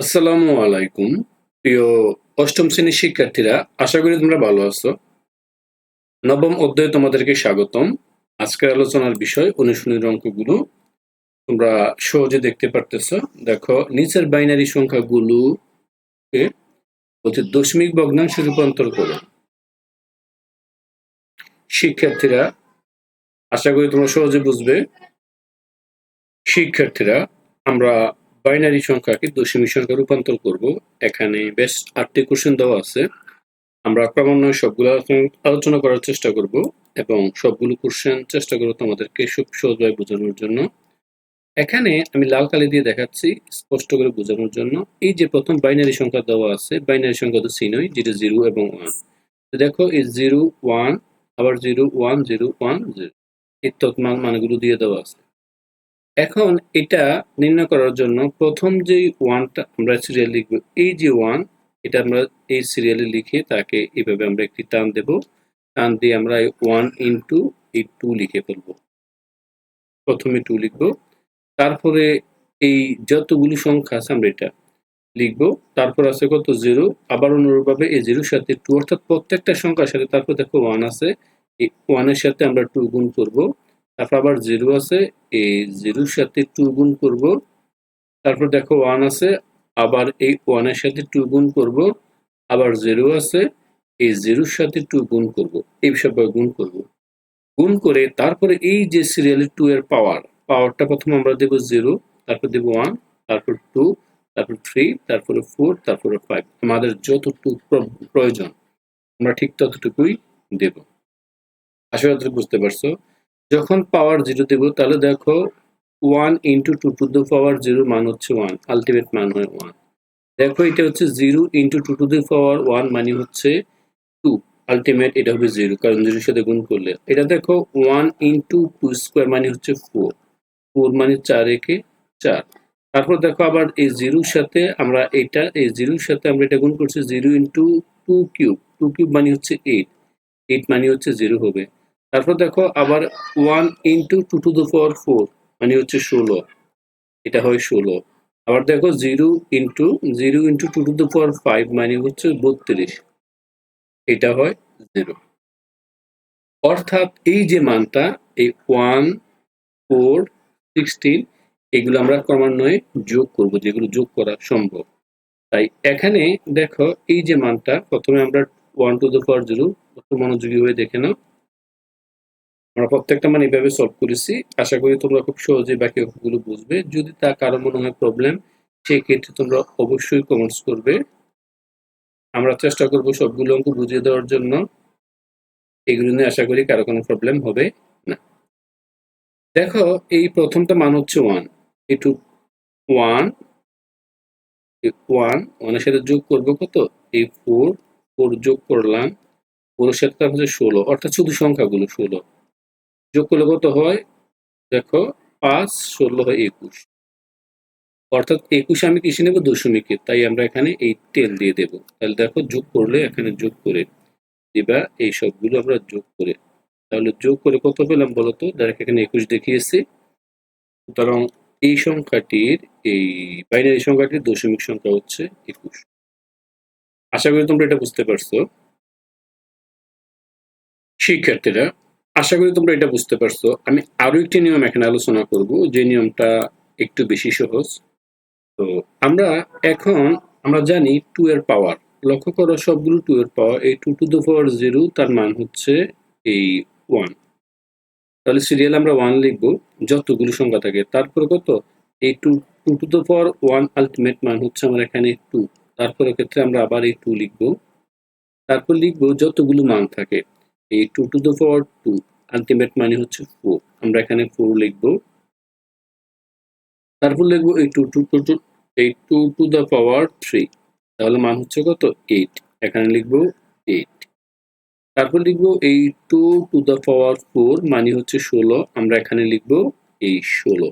আসসালামু আলাইকুম, প্রিয় অষ্টম শ্রেণির শিক্ষার্থীরা, আশা করি তোমরা ভালো আছো। নবম অধ্যায়ে তোমাদেরকে স্বাগতম। আজকের আলোচনার বিষয় অনুশীলনের অঙ্কগুলো। তোমরা সহজে দেখতে পারতেছো। দেখো, নিচের বাইনারি সংখ্যাগুলোকে অতি দশমিক ভগ্নাংশে রূপান্তর করো। শিক্ষার্থীরা, আশা করি তোমরা সহজে বুঝবে। শিক্ষার্থীরা, আমরা বাইনারি সংখ্যাকে দশমিক সংখ্যা রূপান্তর করব। এখানে বেশ আটটি কোশ্চেন দেওয়া আছে। আমরা ক্রমান্বয়ে সবগুলো আলোচনা- করার চেষ্টা করব এবং সবগুলো কোশ্চেন চেষ্টা করব তোমাদেরকে খুব সহজভাবে বোঝানোর জন্য। এখানে আমি লাল কালি দিয়ে দেখাচ্ছি স্পষ্ট করে বোঝানোর জন্য। এই যে প্রথম বাইনারি সংখ্যা দেওয়া আছে, বাইনারি সংখ্যা তো চিনই যেটা জিরো এবং ওয়ান দেখো, এই জিরো ওয়ান আবার zero one zero one zero এই তৎমান মানগুলো দিয়ে দেওয়া আছে। এখন এটা নির্ণয় করার জন্য প্রথম যে ওয়ানটা আমরা সিরিয়াল লিখব, এই যে ওয়ান এটা আমরা এই সিরিয়ালে লিখে তাকে এইভাবে আমরা একটি টান দেব। টান দিয়ে আমরা ওয়ান ইন্টু এই টু লিখে ফেলব। প্রথমে টু লিখব। তারপরে এই যতগুলি সংখ্যা আছে আমরা এটা লিখব। তারপর আছে কত? জিরো আবার অনুরূপভাবে এই জিরোর সাথে টু অর্থাৎ প্রত্যেকটা সংখ্যার সাথে তারপর দেখো ওয়ান আছে। এই ওয়ানের সাথে আমরা টু গুণ করব। তারপর আবার জিরো আছে, এই জিরোর সাথে টু গুণ করব। তারপর দেখো ওয়ান আছে, আবার এই ওয়ানের সাথে টু গুণ করব। আবার জিরো আছে, এই জিরোর সাথে টু গুণ করব। এই সব গুণ করব। গুণ করে তারপরে এই যে সিরিয়ালে টু এর পাওয়ার পাওয়ারটা প্রথম আমরা দেব জিরো তারপর দেব ওয়ান তারপর টু তারপর থ্রি তারপরে ফোর তারপরে ফাইভ আমাদের যতটুকু প্রয়োজন, আমরা ঠিক ততটুকুই দেব। আশা বুঝতে পারছ? যখন পাওয়ার জিরো দেব, তাহলে দেখো one into two to the power zero মান হচ্ছে ওয়ান আলটিমেট মান হয় ওয়ান দেখো এটা হচ্ছে zero into two to the power one মানে হচ্ছে টু আলটিমেট এটা হবে জিরো কারণ জিরোর সাথে গুণ করলে। এটা দেখো ওয়ান ইন্টু টু স্কোয়ার মানে হচ্ছে ফোর ফোর মানে চার একে চার। তারপর দেখো আবার এই জিরোর সাথে আমরা এটা, এই জিরোর সাথে আমরা এটা গুণ করছি zero into two cube two cube মানে হচ্ছে এইট এইট মানে হচ্ছে জিরো হবে। তারপর দেখো আবার one into two to the power four মানে হচ্ছে ষোলো। এটা হয় ষোলো। আবার দেখো zero into zero into two to the power five মানে হচ্ছে বত্রিশ। এটা হয় জিরো অর্থাৎ এই যে মানটা, এই ওয়ান ফোর সিক্সটিন এগুলো আমরা ক্রমান্বয়ে যোগ করব, যেগুলো যোগ করা সম্ভব। তাই এখানে দেখো এই যে মানটা, প্রথমে আমরা one two the power zero মনোযোগী হয়ে দেখে নাও। আমরা প্রত্যেকটা মান এইভাবে সলভ করেছি। আশা করি তোমরা খুব সহজে বাকি অঙ্কগুলো বুঝবে। যদি তা কারও মনে হয় প্রবলেম সেই ক্ষেত্রে তোমরা অবশ্যই কমেন্টস করবে। আমরা চেষ্টা করব সবগুলো অঙ্ক বুঝিয়ে দেওয়ার জন্য। এগুলো নিয়ে আশা করি কারও কোনো প্রবলেম হবে না। দেখো, এই প্রথমটা মান হচ্ছে ওয়ান একটু ওয়ান ওয়ান ওয়ানের সাথে যোগ করব কত? এই ফোর ফোর যোগ করলাম। ফোরের সাথে হচ্ছে ষোলো। অর্থাৎ শুধু সংখ্যাগুলো ষোলো। যোগ করলে কত হয়, দেখো, পাঁচ, ষোলো হয় একুশ। অর্থাৎ একুশে আমি কিসে নেব? দশমিকে। তাই আমরা এখানে এই তেল দিয়ে দেবো। তাহলে দেখো, যোগ করলে এখানে যোগ করে দিবা এই সবগুলো আমরা যোগ করে, তাহলে যোগ করে কত পেলাম বলতো? ডাইরেক্ট এখানে একুশ দেখিয়েছি। সুতরাং এই সংখ্যাটির, এই বাইনারি সংখ্যাটির দশমিক সংখ্যা হচ্ছে একুশ। আশা করি তোমরা এটা বুঝতে পারছ। শিক্ষার্থীরা আশা করি তোমরা এটা বুঝতে পারছ। আমি আরও একটি নিয়ম এখানে আলোচনা করব, যে নিয়মটা একটু বেশি সহজ। তো আমরা এখন, আমরা জানি টু এর পাওয়ার লক্ষ্য করো, সবগুলো টু এর পাওয়ার এই two to the power zero তার মান হচ্ছে এই ওয়ান তাহলে সিরিয়াল আমরা ওয়ান লিখব, যতগুলো সংখ্যা থাকে। তারপরে কত? এই two two to the power one ultimate মান হচ্ছে আমার এখানে টু তারপরে ক্ষেত্রে আমরা আবার এই টু লিখব। তারপর লিখব, যতগুলো মান থাকে। এই two to the power two ultimate মানে হচ্ছে ফোর আমরা এখানে ফোর লিখব। তারপর লিখব এই টু টু টু টু এই two to the power three তাহলে মান হচ্ছে কত? এইট এখানে লিখব এইট তারপর লিখব এই two to the power four মানে হচ্ছে ষোলো। আমরা এখানে লিখব এই ষোলো।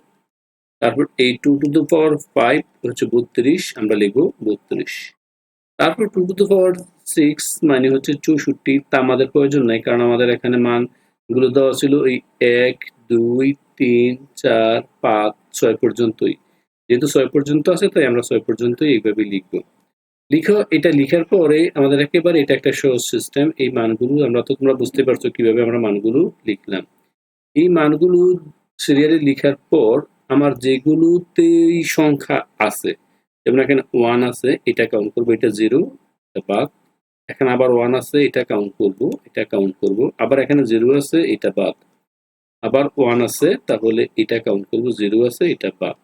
তারপর এই two to the power five হচ্ছে বত্রিশ। আমরা লিখব বত্রিশ। তারপর two to the power six মানে হচ্ছে চৌষট্টি, তা আমাদের প্রয়োজন নাই, কারণ আমাদের এখানে মানগুলো দেওয়া ছিল এই এক, দুই, তিন, চার, পাঁচ, ছয় পর্যন্তই। যেহেতু ছয় পর্যন্ত আছে, তাই আমরা ছয় পর্যন্ত এইভাবে লিখব। লিখো, এটা লিখার পরে আমাদের একেবারে এটা একটা সহজ সিস্টেম এই মানগুলো আমরা তো তোমরা বুঝতে পারছ কীভাবে আমরা মানগুলো লিখলাম। এই মানগুলো সিরিয়ালে লিখার পর আমার যেগুলোতেই সংখ্যা আছে, যেমন এখানে ওয়ান আছে এটা কাউন্ট করব, এটা জিরো বাদ। এখানে আবার ওয়ান আছে, এটা কাউন্ট করব, এটা কাউন্ট করব। আবার এখানে জিরো আছে, এটা বাদ। আবার ওয়ান আছে, তাহলে এটা কাউন্ট করব জিরো আছে, এটা বাদ।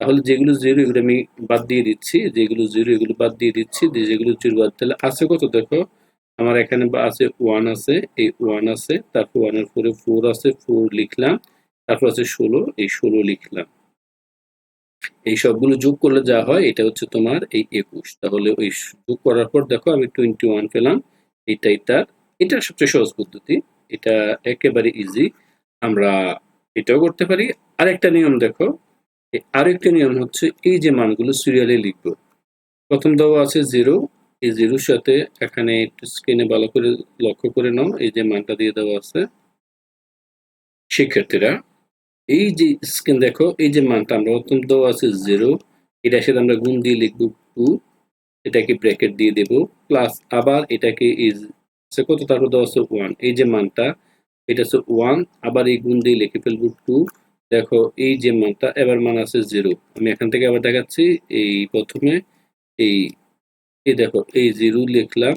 তাহলে যেগুলো জিরো এগুলো আমি বাদ দিয়ে দিচ্ছি। যেগুলো জিরো এগুলো বাদ দিয়ে দিচ্ছি। যেগুলো জিরো বাদ, তাহলে আছে কত? দেখো, আমার এখানে আছে ওয়ান আছে, এই ওয়ান আছে, তারপর ওয়ানের পরে ফোর আছে ফোর লিখলাম। তারপর আছে ষোলো, এই ষোলো লিখলাম। এই সবগুলো যোগ করলে যা হয়, এটা হচ্ছে তোমার এই একুশ। তাহলে ওই যোগ করার পর দেখো, আমি টোয়েন্টি ওয়ান পেলাম। এটাই তার এটা সবচেয়ে সহজ পদ্ধতি। এটা একেবারে ইজি আমরা এটাও করতে পারি। আরেকটা নিয়ম দেখো আরেকটা নিয়ম হচ্ছে এই যে মানগুলো সিরিয়ালে লিখব। প্রথম দেওয়া আছে জিরো এই জিরোর সাথে এখানে একটু স্ক্রিনে ভালো করে লক্ষ্য করে নাও। এই যে মানটা দিয়ে দেওয়া আছে। শিক্ষার্থীরা এই যে স্ক্রিন দেখো, এই যে মানটা আমরা প্রথম দেওয়া আছে জিরো এটার সাথে আমরা গুণ দিয়ে লিখব টু এটাকে ব্র্যাকেট দিয়ে দেব প্লাস আবার এটাকে ইজ কত তারপর দেওয়া আছে ওয়ান এই যে মানটা, এটা হচ্ছে ওয়ান আবার এই গুণ দিয়ে লিখে ফেলব টু দেখো এই যে মানটা, এবার মান আছে জিরো আমি এখান থেকে আবার দেখাচ্ছি, এই প্রথমে, এই এই দেখো, এই জিরো লিখলাম,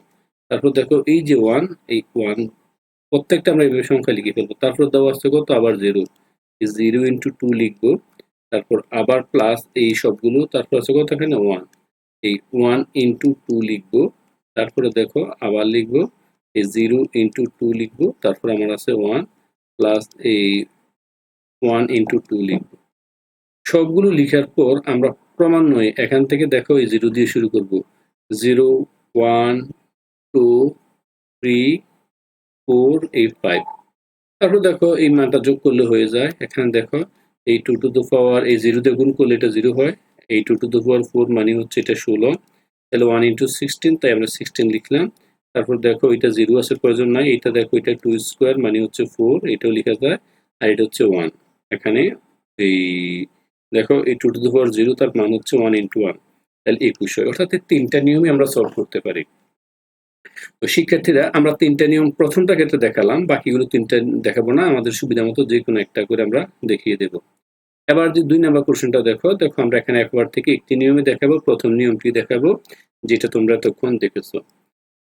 তারপর দেখো এই যে ওয়ান এই ওয়ান প্রত্যেকটা আমরা এইভাবে সংখ্যা লিখে ফেলব, তারপর দেওয়া আছে কত, আবার জিরো জিরো ইন্টু টু লিখব, তারপর আবার প্লাস এই সবগুলো, তারপর আছে কত এখানে? ওয়ান এই ওয়ান ইন্টু টু লিখব, তারপরে দেখো আবার লিখব, এই জিরো ইন্টু টু লিখব, তারপর আমার আছে ওয়ান প্লাস এই ওয়ান ইন্টু টু লিখব। সবগুলো লিখার পর আমরা ক্রমান্বয়ে এখান থেকে দেখো এই জিরো দিয়ে শুরু করব। Zero one two three four এই ফাইভ তারপর দেখো এই মানটা যোগ করলে হয়ে যায়। এখানে দেখো, এই টু টু দ্য পাওয়ার এই জিরো দিয়ে গুণ করলে এটা জিরো হয়। এই two to the power four মানে হচ্ছে এটা ষোলো। তাহলে ওয়ান ইন্টু সিক্সটিন তাই আমরা সিক্সটিন লিখলাম। তারপর দেখো, এটা জিরো আসার প্রয়োজন নাই। এটা দেখো, এটা টু স্কোয়ার মানে হচ্ছে ফোর এটাও লেখা যায়। আর এটা হচ্ছে ওয়ান এখানে এই দেখো, এই two to the power zero তার মান হচ্ছে ওয়ান ইন্টু ওয়ান তাহলে একুশ হয়। অর্থাৎ তিনটা নিয়মে আমরা সলভ করতে পারি। তো শিক্ষার্থীরা, আমরা তিনটা নিয়ম প্রথমটা ক্ষেত্রে দেখালাম, বাকিগুলো তিনটা দেখাবো না, আমাদের সুবিধা মতো যে কোনো একটা করে আমরা দেখিয়ে দেব। এবার যে দুই নাম্বার কোশ্চেনটা দেখো দেখো আমরা এখানে একবার থেকে একটি নিয়মে দেখাবো, প্রথম নিয়মটি দেখাবো, যেটা তোমরা তখন দেখেছ।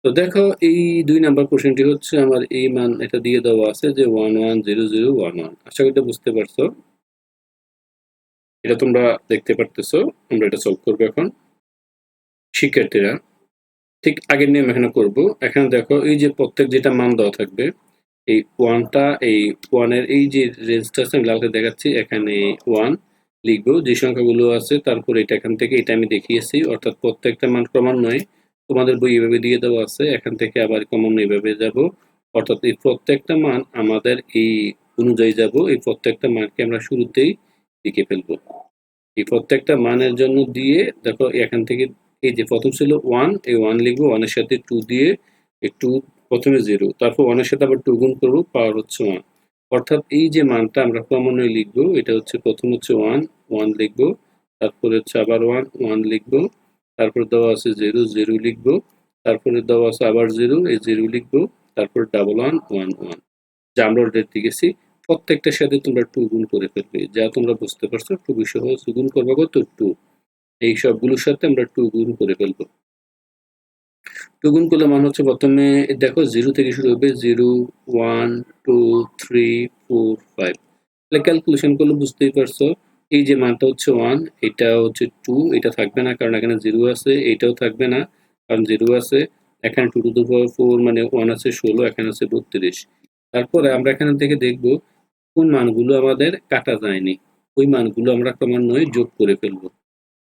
তো দেখো, এই দুই নাম্বার কোশ্চেনটি হচ্ছে আমার এই মান, এটা দিয়ে দেওয়া আছে যে one one zero zero one one. আশা করি বুঝতে পারছ। এটা তোমরা দেখতে পারতেছো, আমরা এটা সলভ করব এখন। শিক্ষার্থীরা ঠিক আগের নিয়ম এখানে করব। এখানে দেখো, এই যে প্রত্যেক যেটা মান দেওয়া থাকবে, এই ওয়ানটা এই ওয়ানের এই যে রেঞ্জটা আছে, আমি লালকে দেখাচ্ছি, এখানে ওয়ান লিখব, যে সংখ্যাগুলো আছে, তারপর এটা এখান থেকে, এটা আমি দেখিয়েছি, অর্থাৎ প্রত্যেকটা মান ক্রমান্বয়ে তোমাদের বই এভাবে দিয়ে দেওয়া আছে, এখান থেকে আবার ক্রমান্বয়ে এভাবে যাব, অর্থাৎ এই প্রত্যেকটা মান আমাদের এই অনুযায়ী যাব, এই প্রত্যেকটা মানকে আমরা শুরুতেই লিখে ফেলব। এই প্রত্যেকটা মানের জন্য দিয়ে, দেখো, এখান থেকে এই যে প্রথম ছিল ওয়ান এই ওয়ান লিখব ওয়ানের সাথে টু দিয়ে এই টু প্রথমে জিরো তারপর ওয়ানের সাথে আবার টু গুণ করব পাওয়ার হচ্ছে ওয়ান অর্থাৎ এই যে মানটা আমরা ক্রমান্বয়ে লিখব, এটা হচ্ছে প্রথম হচ্ছে ওয়ান ওয়ান লিখব, তারপরে হচ্ছে আবার ওয়ান ওয়ান লিখব, তারপর দেওয়া আছে জিরো জিরো লিখব, তারপরে দেওয়া আছে আবার জিরো এই জিরো লিখব, তারপর ডাবল ওয়ান ওয়ান ওয়ান যা আমরা অলরেডি গেছি প্রত্যেকটার সাথে তোমরা টু গুণ করে ফেলবে, যা তোমরা বুঝতে পারছ, খুবই সহজ গুণ করব কত? টু এই সবগুলোর সাথে আমরা টু গুণ করে ফেলব। টু গুণ করলে মান হচ্ছে প্রথমে, দেখো জিরো থেকে শুরু হবে zero one two three four five তাহলে ক্যালকুলেশন করলে বুঝতেই পারছ, এই যে মানটা হচ্ছে ওয়ান এটা হচ্ছে টু এটা থাকবে না কারণ এখানে জিরো আছে, এটাও থাকবে না কারণ জিরো আছে। এখানে টু টু দু পাওয়ার ফোর মানে ওয়ান আছে ষোলো, এখানে আছে বত্রিশ। তারপরে আমরা এখানে থেকে দেখব, কোন মানগুলো আমাদের কাটা যায়নি। ওই মানগুলো আমরা ক্রমান্বয়ে যোগ করে ফেলব।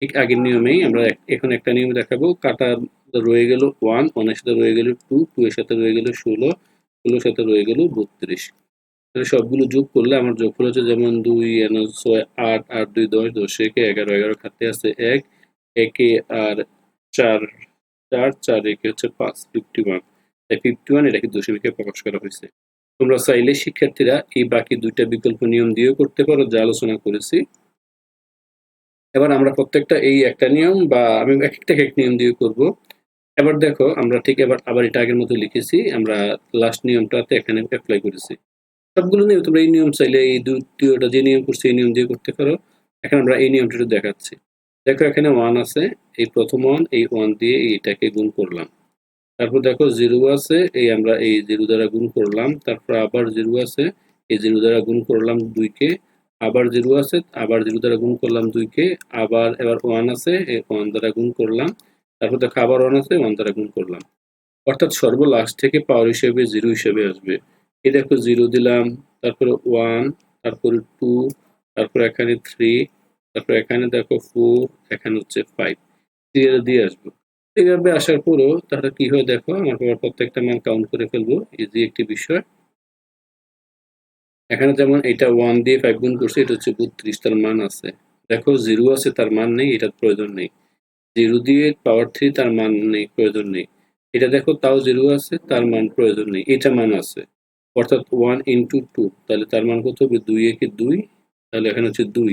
ঠিক আগের নিয়মেই আমরা এখন একটা নিয়ম দেখাবো। কাটা রয়ে গেল ওয়ান ওয়ানের সাথে রয়ে গেল টু টু এর সাথে রয়ে গেল ষোলো, ষোলোর সাথে রয়ে গেল বত্রিশ। তাহলে সবগুলো যোগ করলে আমার যোগ হচ্ছে যেমন দুই ছয়, আট আট, দুই, দশ দশ, একে এগারো এগারো খাতে আছে এক, একে আর চার চার চার একে হচ্ছে পাঁচ ফিফটি ওয়ান তাই ফিফটি ওয়ান এটাকে দশমিকে প্রকাশ করা হয়েছে। তোমরা চাইলে শিক্ষার্থীরা এই বাকি দুইটা বিকল্প নিয়ম দিয়েও করতে পারো, যা আলোচনা করেছি। এবার আমরা প্রত্যেকটা এই একটা নিয়ম বা আমি এক একটা এক নিয়ম দিয়ে করব। এবার দেখো, আমরা ঠিক এবার আবার এটা আগের মতো লিখেছি, আমরা লাস্ট নিয়মটাতে এখানে অ্যাপ্লাই করেছি। সবগুলো নিয়ম তোমরা এই নিয়ম চাইলে এই দ্বিতীয়টা যে নিয়ম করছি, এই নিয়ম দিয়ে করতে পারো। এখন আমরা এই নিয়মটা দেখাচ্ছি। দেখো, এখানে ওয়ান আছে, এই প্রথম ওয়ান এই ওয়ান দিয়ে এইটাকে গুণ করলাম। তারপর দেখো জিরো আছে, এই আমরা এই জিরো দ্বারা গুণ করলাম। তারপর আবার জিরো আছে, এই জিরো দ্বারা গুণ করলাম দুইকে। আবার জিরো আছে, আবার জিরো দ্বারা গুণ করলাম দুইকে আবার এবার ওয়ান আছে ওয়ান দ্বারা গুণ করলাম। তারপর দেখো আবার ওয়ান আছে ওয়ান দ্বারা গুণ করলাম। অর্থাৎ সর্বলাস্ট থেকে পাওয়ার হিসেবে জিরো হিসেবে আসবে। এই দেখো জিরো দিলাম, তারপরে ওয়ান তারপরে টু তারপর এখানে থ্রি তারপর এখানে দেখো ফোর এখানে হচ্ছে ফাইভ সিরিয়াল দিয়ে আসব। এইভাবে আসার পরও তাহলে কি হয় দেখো, আমার প্রত্যেকটা মান কাউন্ট করে ফেলব। ইজি একটি বিষয়। এখানে যেমন এটা ওয়ান দিয়ে ফাইভ গুণ করছে, এটা হচ্ছে বত্রিশ, তার মান আছে। দেখো জিরো আছে, তার মান নেই, এটার প্রয়োজন নেই। জিরো দিয়ে পাওয়ার থ্রি তার মান নেই, প্রয়োজন নেই। এটা দেখো, তাও জিরো আছে, তার মান প্রয়োজন নেই, এটা মান আছে। অর্থাৎ ওয়ান ইন্টু টু তাহলে তার মান কত হবে? দুই একে দুই, তাহলে এখানে হচ্ছে দুই।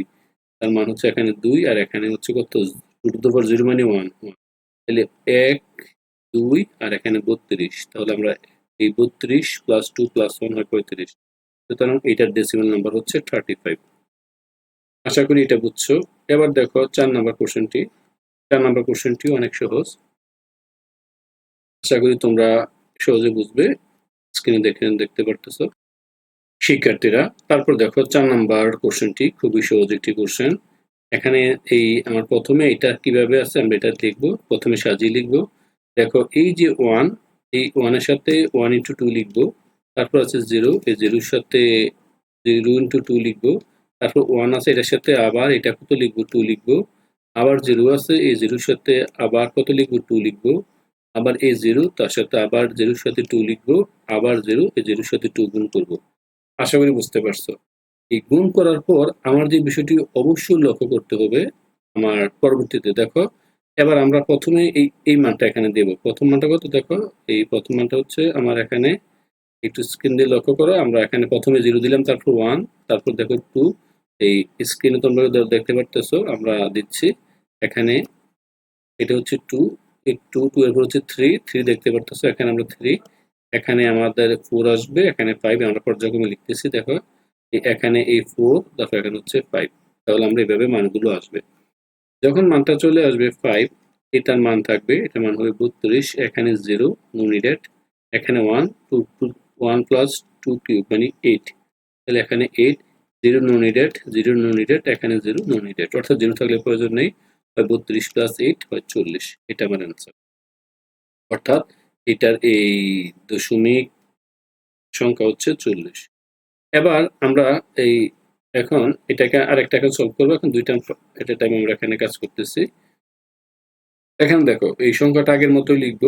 তার মান হচ্ছে এখানে দুই, আর এখানে হচ্ছে কত? টু জিরো মানে ওয়ান তাহলে এক, দুই, আর এখানে বত্রিশ। তাহলে আমরা এই বত্রিশ প্লাস টু প্লাস ওয়ান হয় পঁয়ত্রিশ। সুতরাং এটার ডেসিমাল নাম্বার হচ্ছে থার্টি ফাইভ আশা করি এটা বুঝছ। এবার দেখো, চার নাম্বার কোশ্চেনটি চার নাম্বার কোশ্চেনটি অনেক সহজ। আশা করি তোমরা সহজে বুঝবে। স্ক্রিনে দেখে দেখতে পারতেছো। শিক্ষার্থীরা, তারপর দেখো, চার নাম্বার কোশ্চেনটি খুবই সহজ একটি কোশ্চেন এখানে এই আমার প্রথমে এটা কীভাবে আছে, আমরা এটা লিখব। প্রথমে সাজিয়ে লিখব। দেখো, এই যে ওয়ান এই ওয়ানের সাথে ওয়ান ইন্টু টু লিখব। তারপর আছে জিরো, এই জিরোর সাথে জিরো ইন্টু টু লিখব। তারপর ওয়ান আছে, এটার সাথে আবার এটা কত লিখব? টু লিখব। আবার জিরো আছে, এই জিরোর সাথে আবার কত লিখব? টু লিখব। আবার এই জিরো, তার সাথে আবার জিরোর সাথে টু লিখব। আবার জিরো, এই জিরোর সাথে টু গুণ করব। আশা করি বুঝতে পারছ। এই গুণ করার পর আমার যে বিষয়টি অবশ্যই লক্ষ্য করতে হবে আমার পরবর্তীতে, দেখো। এবার আমরা প্রথমে এই এই মানটা এখানে দেব। প্রথম মানটা কত? দেখো, এই প্রথম মানটা হচ্ছে আমার এখানে একটু স্ক্রিন দিয়ে লক্ষ্য করো, আমরা এখানে প্রথমে জিরো দিলাম, তারপর ওয়ান তারপর দেখো টু এই স্ক্রিনে তোমরা দেখতে পারতেছো, আমরা দিচ্ছি। এখানে এটা হচ্ছে টু টু টু এরপর হচ্ছে থ্রি থ্রি দেখতে পারতেছো, এখানে আমরা থ্রি এখানে আমাদের ফোর আসবে, এখানে ফাইভ আমরা পর্যায়ক্রমে লিখতেছি, দেখো। এখানে এই ফোর দেখো, এখানে হচ্ছে ফাইভ তাহলে আমরা এভাবে মানগুলো আসবে। যখন মানটা চলে আসবে ফাইভ এটার মান থাকবে, এটার মান হবে বত্রিশ, এখানে জিরো নো নিডেড এখানে one two two one plus two cube মানে এইট। তাহলে এখানে eight, zero no needed, zero no needed, এখানে জিরো নো নিডেড। অর্থাৎ জিরো থাকলে প্রয়োজন নেই, হয় বত্রিশ প্লাস এইট, হয় চল্লিশ। এটা আমার অ্যান্সার অর্থাৎ এটার এই দশমিক সংখ্যা হচ্ছে চল্লিশ। এবার আমরা এই এখন এটাকে আরেকটাকে সলভ করব। এখন দুইটা এটা টাইম আমরা এখানে কাজ করতেছি। এখানে দেখো, এই সংখ্যাটা আগের মতোই লিখব।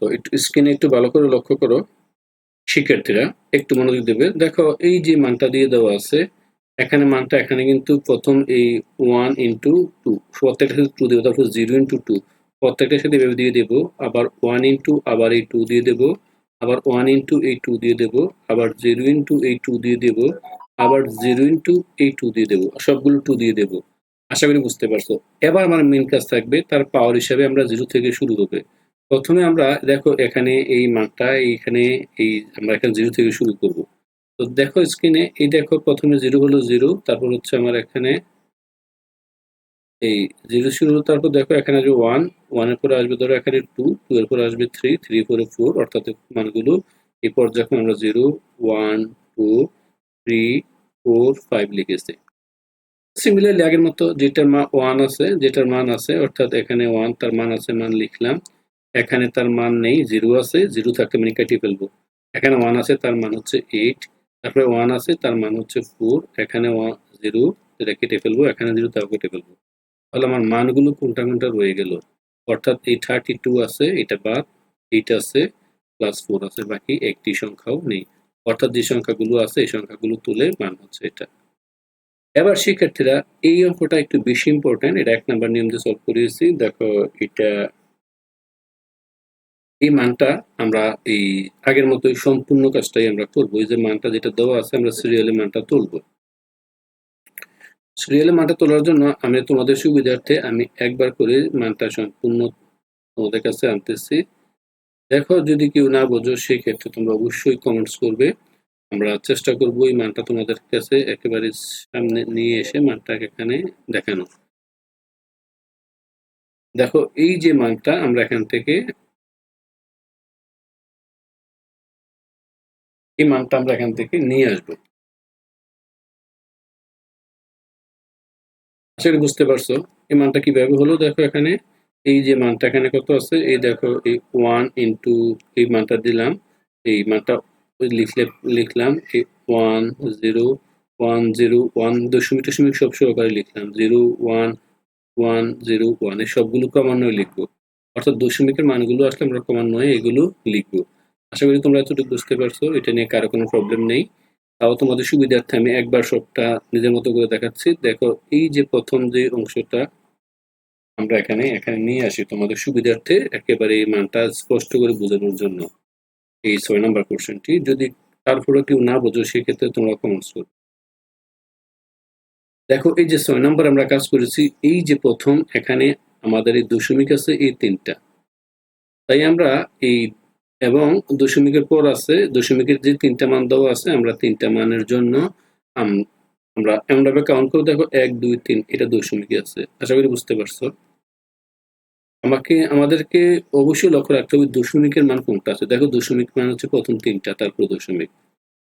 তো একটু স্ক্রিনে একটু ভালো করে লক্ষ্য করো। শিক্ষার্থীরা একটু মনোযোগ দেবে। দেখো, এই যে মানটা দিয়ে দেওয়া আছে, এখানে মানটা, এখানে কিন্তু প্রথম এই ওয়ান ইন্টু টু প্রত্যেকটা সাথে টু দেবো, তারপর জিরো ইন্টু টু প্রত্যেকটার সাথে এভাবে দিয়ে দেবো। আবার ওয়ান ইন্টু আবার এই টু দিয়ে দেবো। আবার ওয়ান ইন্টু এই টু দিয়ে দেবো। আবার জিরো ইন্টু এই টু দিয়ে দেবো। আবার জিরো ইন্টু এই টু দিয়ে দেবো। সবগুলো টু দিয়ে দেবো। আশা করি বুঝতে পারছ। এবার আমার মেন কাজ থাকবে, তার পাওয়ার হিসাবে আমরা জিরো থেকে শুরু হবে। প্রথমে আমরা, দেখো এখানে এই মানটা এইখানে এই, আমরা এখানে জিরো থেকে শুরু করব। তো দেখো স্ক্রিনে এই দেখো প্রথমে জিরো হলো জিরো তারপর হচ্ছে আমার এখানে এই জিরো শুরু হলো, তারপর দেখো এখানে আসবে ওয়ান ওয়ানের পরে আসবে ধরো এখানে টু টু এর পরে আসবে থ্রি থ্রি ফোরে ফোর অর্থাৎ মানগুলো এই পর্যায়ে আমরা zero one two three four five লিখেছি। সিমিলারলি আগের মতো, যেটার মান ওয়ান আছে, যেটার মান আছে, অর্থাৎ এখানে ওয়ান তার মান আছে, মান লিখলাম। এখানে তার মান নেই, জিরো আছে, জিরো থাকতে মানে কাটিয়ে ফেলব। এখানে ওয়ান আছে, তার মান হচ্ছে এইট তারপরে ওয়ান আছে, তার মান হচ্ছে ফোর এখানে ওয়ান জিরো এটা কেটে ফেলব, এখানে জিরো তাও কেটে ফেলব। তাহলে আমার মানগুলো কোনটা কোনটা রয়ে গেল? অর্থাৎ এই থার্টি টু আছে, এটা বাদ এইট আছে প্লাস ফোর আছে, বাকি একটি সংখ্যাও নেই। অর্থাৎ যে সংখ্যাগুলো আছে, এই সংখ্যাগুলো তুলে মান হচ্ছে এটা। এবার শিক্ষার্থীরা, এই অঙ্কটা একটু বেশি ইম্পর্টেন্ট এটা এক নাম্বার নিয়ম দিয়ে সলভ করিয়েছি। দেখো, এটা এই মানটা আমরা এই আগের মতোই সম্পূর্ণ কাজটাই আমরা করব। এই যে মানটা যেটা দেওয়া আছে, আমরা সিরিয়ালে মানটা তুলবো। সিরিয়ালে মানটা তোলার জন্য আমি তোমাদের সুবিধার্থে আমি একবার করে মানটা সম্পূর্ণ তোমাদের কাছে আনতেছি। দেখো, যদি কেউ না বোঝো, সেক্ষেত্রে তোমরা অবশ্যই কমেন্টস করবে। আমরা চেষ্টা করব এই মানটা তোমাদের কাছে একেবারে সামনে নিয়ে এসে মানটাকে এখানে দেখানো দেখো, এই যে মানটা আমরা এখান থেকে এই মানটা আমরা এখান থেকে নিয়ে আসব। করি বুঝতে পারছ, এই মানটা কীভাবে হলো? দেখো এখানে, এই যে মানটা এখানে কত আছে? এই দেখো, এই ওয়ান ইন্টু এই মানটা দিলাম, এই মানটা লিখলে, লিখলাম, এই one zero one zero one দশমিক দশমিক সব সহকারে লিখলাম zero one one zero one এই সবগুলো ক্রমান্বয়ে লিখব। অর্থাৎ দশমিকের মানগুলো আসলে আমরা ক্রমান্বয়ে এগুলো লিখব। আশা করি তোমরা এতটুকু বুঝতে পারছ, এটা নিয়ে কারও কোনো প্রবলেম নেই। তাও তোমাদের সুবিধার্থে আমি একবার সবটা নিজের মতো করে দেখাচ্ছি। দেখো, এই যে প্রথম যে অংশটা আমরা এখানে এখানে নিয়ে আসি তোমাদের সুবিধার্থে একেবারে এই মানটা স্পষ্ট করে বোঝানোর জন্য এই ছয় নম্বর কোশ্চেনটি যদি তারপরে কেউ না বোঝো, সেক্ষেত্রে তোমরা কমেন্টস করো। দেখো, এই যে ছয় নম্বর আমরা কাজ করেছি, এই যে প্রথম, এখানে আমাদের এই দশমিক আছে এই তিনটা। তাই আমরা এই এবং দশমিকের পর আছে, দশমিকের যে তিনটা মান দেওয়া আছে, আমরা তিনটা মানের জন্য আম- আমরা এমনভাবে কাউন্ট করে দেখো, এক, দুই, তিন, এটা দশমিকে আছে। আশা করি বুঝতে পারছ? আমাকে, আমাদেরকে অবশ্যই লক্ষ্য রাখতে হবে দশমিকের মান কোনটা আছে। দেখো, দশমিক মান হচ্ছে প্রথম তিনটা, তারপর দশমিক।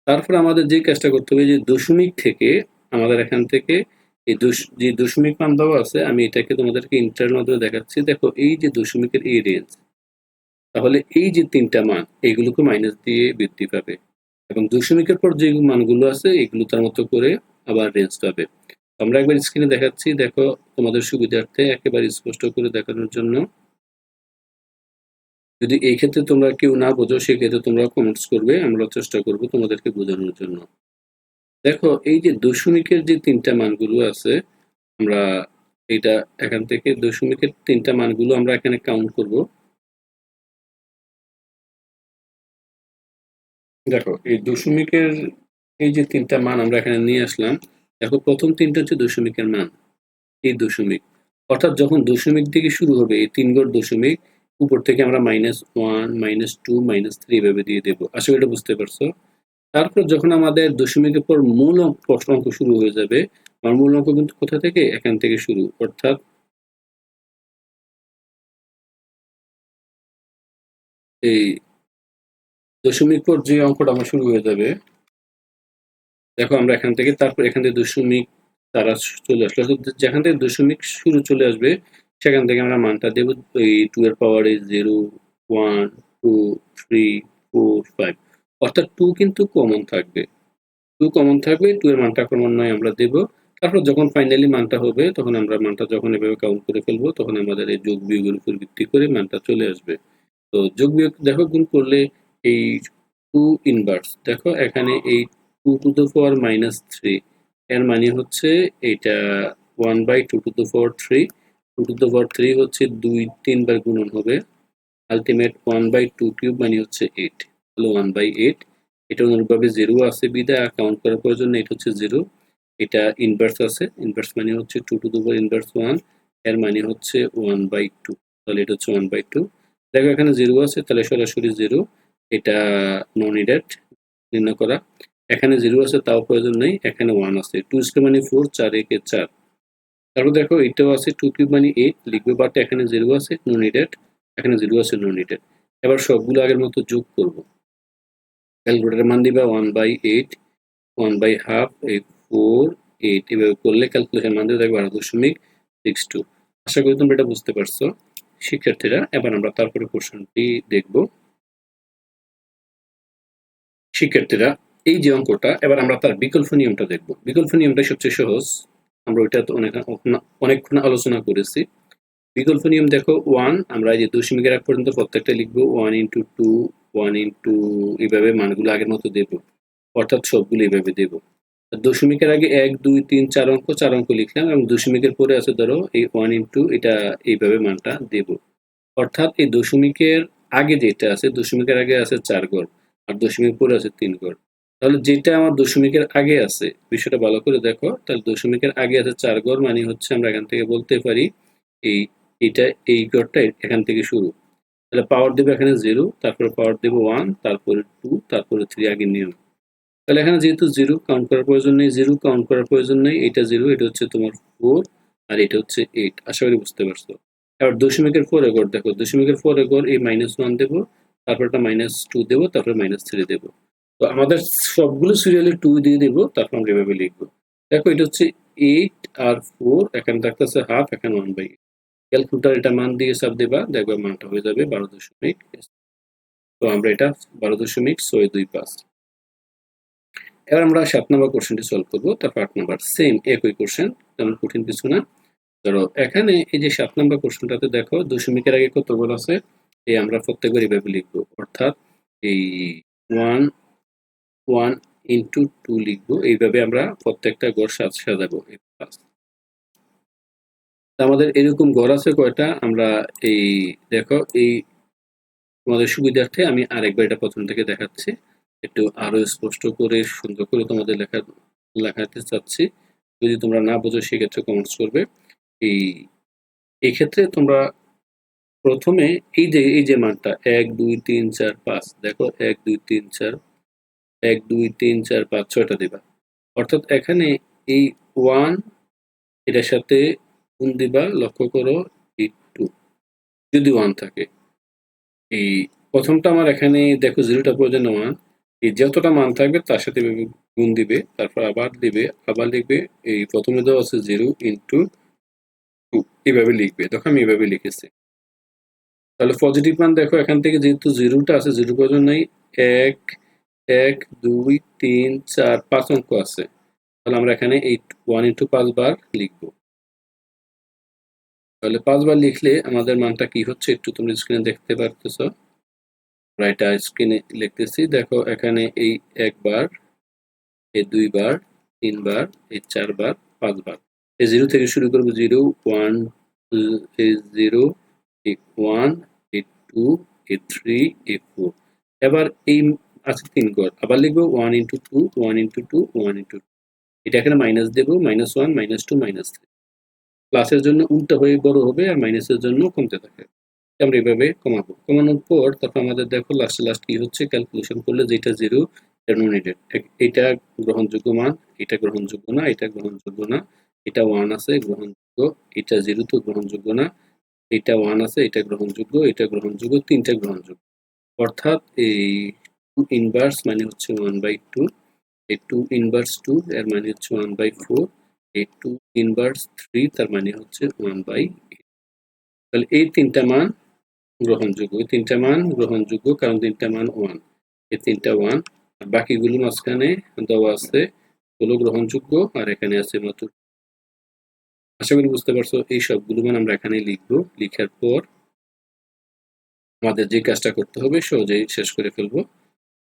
তারপর আমাদের যে কাজটা করতে হবে, যে দশমিক থেকে আমাদের এখান থেকে এই যে দশমিক মান দেওয়া আছে, আমি এটাকে তোমাদেরকে ইন্টারনাল মাধ্যমে দেখাচ্ছি। দেখো, এই যে দশমিকের এই রেঞ্জ তাহলে এই যে তিনটা মান এগুলোকে মাইনাস দিয়ে বৃদ্ধি পাবে। এবং দশমিকের পর যে মানগুলো আছে, এগুলো তার মতো করে আবার রেঞ্জ পাবে। আমরা একবার স্ক্রিনে দেখাচ্ছি। দেখো, তোমাদের সুবিধার্থে একেবারে স্পষ্ট করে দেখানোর জন্য। যদি এই ক্ষেত্রে তোমরা কেউ না বোঝো সেক্ষেত্রে তোমরা কমেন্টস করবে। আমরা চেষ্টা করব তোমাদেরকে বোঝানোর জন্য। দেখো, এই যে দশমিকের যে তিনটা মানগুলো আছে, আমরা এটা এখান থেকে দশমিকের তিনটা মানগুলো আমরা এখানে কাউন্ট করব। দেখো, এই দশমিকের এই যে তিনটা মান আমরা এখানে নিয়ে আসলাম, দেখো প্রথম তিনটা হচ্ছে দশমিকের মান, এই দশমিক। অর্থাৎ যখন দশমিক থেকে শুরু হবে, এই তিন গড় দশমিক, উপর থেকে আমরা minus one minus two minus three এভাবে দিয়ে দেবো। করি এটা বুঝতে পারছ? তারপর যখন আমাদের দশমিকের পর মূল প্রশ্ন অঙ্ক শুরু হয়ে যাবে, আমার মূল অঙ্ক কিন্তু কোথা থেকে? এখান থেকে শুরু। অর্থাৎ এই দশমিক পর যে অঙ্কটা আমার শুরু হয়ে যাবে, দেখো আমরা এখান থেকে তারপর এখান থেকে দশমিক তারা চলে আসলো। যেখান থেকে দশমিক শুরু চলে আসবে, সেখান থেকে আমরা মানটা দেবো এই টু এর power zero one two three four five অর্থাৎ টু কিন্তু কমন থাকবে। টু কমন থাকবে টু এর মানটা ক্রমান্বয়ে আমরা দেবো। তারপর যখন ফাইনালি মানটা হবে, তখন আমরা মানটা যখন এভাবে কাউন্ট করে ফেলব, তখন আমাদের এই যোগ বিয়োগের উপর ভিত্তি করে মানটা চলে আসবে। তো যোগ বিয়োগ দেখো, গুণ করলে এই টু ইনভার্স দেখো, এখানে এই two to the power minus three এর মানে হচ্ছে এটা one by two to the power three two to the power three হচ্ছে দুই, তিনবার গুণন হবে। Ultimate one by two cube মানে হচ্ছে এইট হলো ওয়ান বাই এইট এটা অনুরূপভাবে জিরো আছে বিদায় কাউন্ট করার প্রয়োজন এটা হচ্ছে জিরো এটা ইনভার্স আছে। ইনভার্স মানে হচ্ছে two to the power inverse ওয়ানের মানে হচ্ছে ওয়ান বাই টু তাহলে এটা হচ্ছে ওয়ান বাই টু দেখো, এখানে জিরো আছে, তাহলে সরাসরি জিরো এটা নন ইডেড নির্ণয় করা। এখানে জিরো আছে, তাও প্রয়োজন নেই। এখানে ওয়ান আছে। টু স্কোয়ার মানে ফোর চার একে চার। তারপর দেখো, এটাও আছে টু কিউব মানে এইট লিখবে বাট এখানে জিরো আছে নন ইডেড এখানে জিরো আছে নন ইডেড এবার সবগুলো আগের মতো যোগ করব। ক্যালকুলেটার মান দিবা one by eight one by half এই ফোর এইট এভাবে করলে ক্যালকুলেশন মান দিয়ে দেখবে বারো দশমিক সিক্স টু আশা করি তোমরা এটা বুঝতে পারছ। শিক্ষার্থীরা, এবার আমরা তারপরে কোশ্চেনটি দেখব। শিক্ষার্থীরা, এই যে অঙ্কটা, এবার আমরা তার বিকল্প নিয়মটা দেখব। বিকল্প নিয়মটা সবচেয়ে সহজ। আমরা ওইটা তো অনেক, অনেকক্ষণ আলোচনা করেছি। বিকল্প নিয়ম দেখো ওয়ান আমরা এই যে দশমিকের আগ পর্যন্ত প্রত্যেকটা লিখব one into two one into এইভাবে মানগুলো আগের মতো দেব। অর্থাৎ সবগুলো এইভাবে দেব। দশমিকের আগে এক, দুই, তিন, চার অঙ্ক চার অঙ্ক লিখলাম এবং দশমিকের পরে আছে ধরো, এই ওয়ান ইন্টু এটা এইভাবে মানটা দেব। অর্থাৎ এই দশমিকের আগে যেটা আছে, দশমিকের আগে আছে চার গড়। আর দশমিক পরে আছে তিন গড়। তাহলে যেটা আমার দশমিকের আগে আছে, বিষয়টা ভালো করে দেখো। তাহলে দশমিকের আগে আছে চার গড় মানে হচ্ছে আমরা এখান থেকে বলতে পারি এই, এটা এই গড়টা এখান থেকে শুরু। তাহলে পাওয়ার দেবো এখানে জিরো তারপরে পাওয়ার দেবো ওয়ান তারপরে টু তারপরে থ্রি আগের নিয়ম তাহলে এখানে যেহেতু জিরো কাউন্ট করার প্রয়োজন নেই জিরো কাউন্ট করার প্রয়োজন নেই, এটা জিরো এটা হচ্ছে তোমার ফোর আর এটা হচ্ছে এইট আশা করি বুঝতে পারছ। এবার দশমিকের ফোর এগর দেখো, দশমিকের ফোর এগর এই মাইনাস ওয়ান দেবো তারপর একটা মাইনাস টু দেবো, তারপরে মাইনাস থ্রি দেবো। তো আমাদের সবগুলো সিরিয়ালে টু দিয়ে দেবো, তারপর আমরা এভাবে লিখব। দেখো এটা হচ্ছে এইট আর ফোর এখানে থাকতেছে হাফ এখানে ওয়ান বাই ক্যালকুলেটার এটা মান দিয়ে সব দেবা, দেখবে মানটা হয়ে যাবে বারো দশমিক তো আমরা এটা বারো দশমিক ছয় দুই পাঁচ। এবার আমরা সাত নম্বর কোশ্চেনটি সলভ করব, তারপর আট নম্বর সেম একই কোশ্চেন তেমন কঠিন কিছু না। ধরো, এখানে এই যে সাত নম্বর কোশ্চেনটাতে দেখো, দশমিকের আগে কত বল আছে? এই আমরা প্রত্যেকবার এইভাবে লিখব। অর্থাৎ এই ওয়ান ওয়ান ইন্টু টু লিখব। এইভাবে আমরা প্রত্যেকটা গড় সাজ, সাজাবো আমাদের এরকম গড় আছে কয়টা? আমরা এই, দেখো, এই তোমাদের সুবিধার্থে আমি আরেকবার এটা প্রথম থেকে দেখাচ্ছি। একটু আরও স্পষ্ট করে, সুন্দর করে তোমাদের লেখা, লেখাতে চাচ্ছি। যদি তোমরা না বোঝো, সেক্ষেত্রে কমেন্টস করবে। এই, এক্ষেত্রে তোমরা প্রথমে এই যে এই যে মানটা, এক, দুই, তিন, চার, পাঁচ, দেখো, এক, দুই, তিন, চার, এক, দুই, তিন, চার, পাঁচ, ছয়টা দিবা। অর্থাৎ এখানে এই ওয়ান এটার সাথে গুণ দিবা, লক্ষ্য করো, এই টু যদি ওয়ান থাকে, এই প্রথমটা আমার এখানে, দেখো জিরোটা প্রয়োজন ওয়ান এই যতটা মান থাকবে, তার সাথে গুণ দিবে, তারপর আবার দিবে, আবার লিখবে, এই প্রথমে দেওয়া আছে জিরো ইন্টু টু এইভাবে লিখবে, দেখো, আমি এইভাবে লিখেছি। তাহলে পজিটিভ মান দেখো, এখান থেকে যেহেতু জিরোটা আছে জিরো প্রয়োজন নেই। এক এক, দুই, তিন, চার, পাঁচ অঙ্ক আছে। তাহলে আমরা এখানে এই ওয়ান ইন্টু পাঁচবার লিখব। তাহলে পাঁচবার লিখলে আমাদের মানটা কি হচ্ছে? একটু তুমি স্ক্রিনে দেখতে পারতেছ? রাইটা স্ক্রিনে লিখতেছি। দেখো, এখানে এই একবার এই দুইবার তিনবার এই চারবার পাঁচবার এই জিরো থেকে শুরু করব। জিরো ওয়ান জিরো এই ওয়ান এই টু এই থ্রি এই ফোর এবার এই আছে তিন ঘর আবার লিখব one into two one into two one into two এটা এখানে মাইনাস দেবো minus one minus two minus three প্লাসের জন্য উল্টা হয়ে বড় হবে আর মাইনাসের জন্য কমতে থাকে। আমরা এভাবে কমাবো। কমানোর পর তারপর আমাদের দেখো লাস্ট লাস্ট কি হচ্ছে? ক্যালকুলেশন করলে যেটা জিরো ডেনোমিনেটেড এটা গ্রহণযোগ্য মান, এটা গ্রহণযোগ্য না, এটা গ্রহণযোগ্য না। এটা ওয়ান আছে, গ্রহণযোগ্য। এটা জিরো তো গ্রহণযোগ্য না। এটা ওয়ান আছে, এটা গ্রহণযোগ্য এটা গ্রহণযোগ্য, তিনটা গ্রহণযোগ্য। অর্থাৎ এই টু ইনভার্স মানে হচ্ছে ওয়ান বাই টু এই টু ইনভার্স টু এর মানে হচ্ছে ওয়ান বাই ফোর এই টু ইনভার্স থ্রি তার মানে হচ্ছে ওয়ান বাই তাহলে এই তিনটা মান গ্রহণযোগ্য, এই তিনটা মান গ্রহণযোগ্য, কারণ তিনটা মান ওয়ান এই তিনটা ওয়ান বাকিগুলো মাঝখানে দেওয়া আছে গুলো গ্রহণযোগ্য, আর এখানে আছে মাত্র আশা করি বুঝতে পারছ এই সবগুলো মান আমরা এখানে লিখব। লিখার পর আমাদের যে কাজটা করতে হবে, সহজেই শেষ করে ফেলব।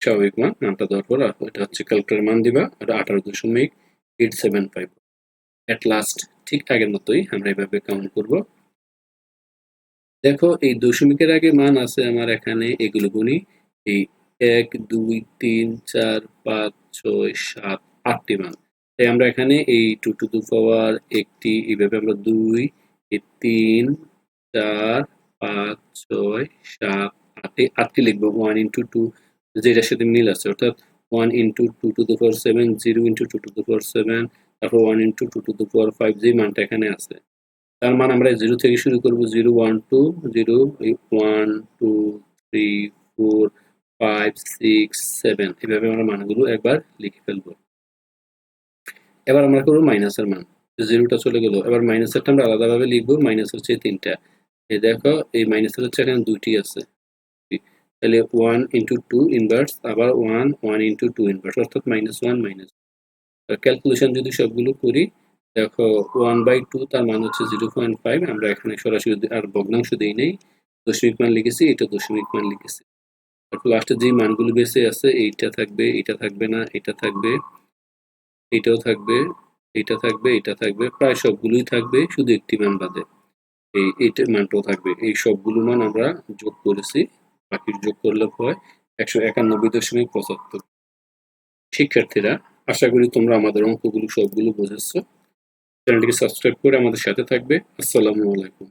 স্বাভাবিক মান, নামটা দেওয়ার পর এটা হচ্ছে ক্যালকুলেটার মান দিবা আঠারো দশমিক eight seven five at last ঠিক আগের মতোই আমরা এভাবে কাউন্ট করব। দেখো, এই দশমিকের আগে মান আছে আমার এখানে, এগুলো গুণি এই এক, দুই, তিন, চার, পাঁচ, ছয়, সাত, আটটি মান। তাই আমরা এখানে এই টু টু দু পাওয়ার একটি, এইভাবে আমরা দুই তিন, চার, পাঁচ, ছয়, সাত আটটি আটটি লিখব। ওয়ান ইন্টু টু যেটার সাথে মিল আছে, অর্থাৎ one into two to the four seven zero into two to the four seven তারপর ওয়ান ইন্টু টু টু দু ফোর ফাইভ যে মানটা এখানে আছে। তার মান আমরা জিরো থেকে শুরু করব zero one two zero one two three four five six seven এভাবে আমরা মানগুলো একবার লিখে ফেলব। এবার আমরা করব মাইনাসের মান। জিরোটা চলে গেলো। এবার মাইনাসেরটা আমরা আলাদাভাবে লিখব মাইনাস হচ্ছে তিনটা। এই দেখো, এই মাইনাসের হচ্ছে এখানে দুইটি আছে। তাহলে ওয়ান ইন্টু টু ইনভার্স আবার one one into two inverse অর্থাৎ মাইনাস ওয়ান মাইনাস ক্যালকুলেশন যদি সবগুলো করি, দেখো ওয়ান বাই টু তার মান হচ্ছে জিরো পয়েন্ট ফাইভ আমরা এখানে সরাসরি আর ভগ্নাংশ দিই নেই, দশমিক মান লিখেছি, এটা দশমিক মান লিখেছি। লাস্টে যে মানগুলো বেঁচে আছে, এইটা থাকবে এটা থাকবে না, এটা থাকবে এটাও থাকবে, এটা থাকবে এটা থাকবে, প্রায় সবগুলোই থাকবে, শুধু একটি মান বাদে। এই এইটার মানটাও থাকবে। এই সবগুলো মান আমরা যোগ করেছি, বাকির যোগ করলে হয় একশো একানব্বই দশমিক পঁচাত্তর। শিক্ষার্থীরা, আশা করি তোমরা আমাদের অঙ্কগুলো, সবগুলো বুঝেছ। চ্যানেলটিকে সাবস্ক্রাইব করে আমাদের সাথে থাকবে। আসসালামু আলাইকুম।